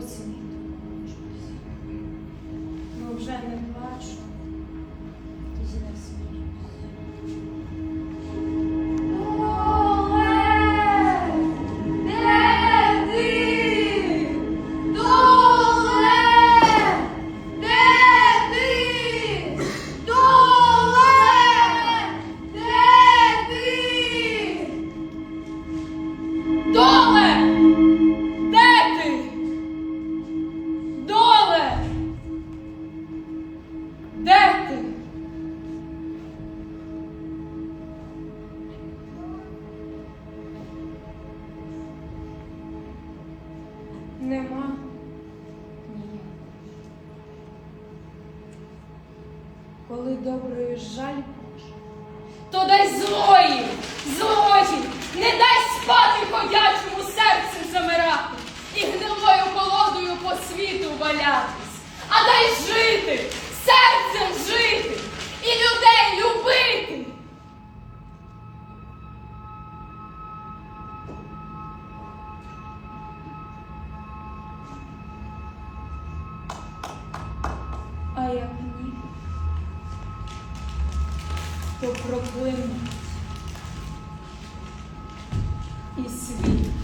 was нема. Ні. Коли доброю жаль, Боже, то дай злої, злої, не дай спати ходячому серцю замирати і гнилою колодою по світу валятись, а дай жити. То проклинуть і світ